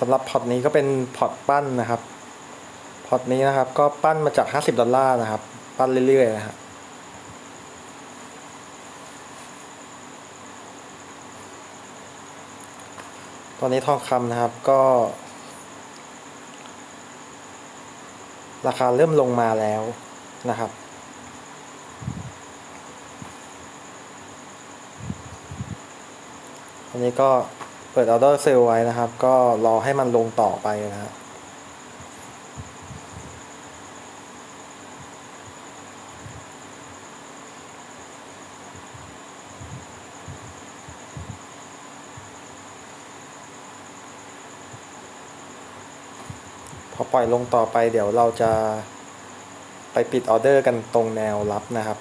สำหรับพอร์ตนี้ก็เป็นพอร์ตปั้นนะครับ พอร์ตนี้นะครับ ก็ปั้นมาจาก 50 ดอลลาร์นะครับ ปั้นเรื่อยๆนะครับตอนนี้ทองคำนะครับก็ ราคาเริ่มลงมาแล้วนะครับ อันนี้ก็ เปิดออเดอร์เซลไว้นะครับ ก็รอให้มันลงต่อไปนะครับพอปล่อยลงต่อไปเดี๋ยวเราจะไปปิดออเดอร์กันตรงแนวรับนะครับ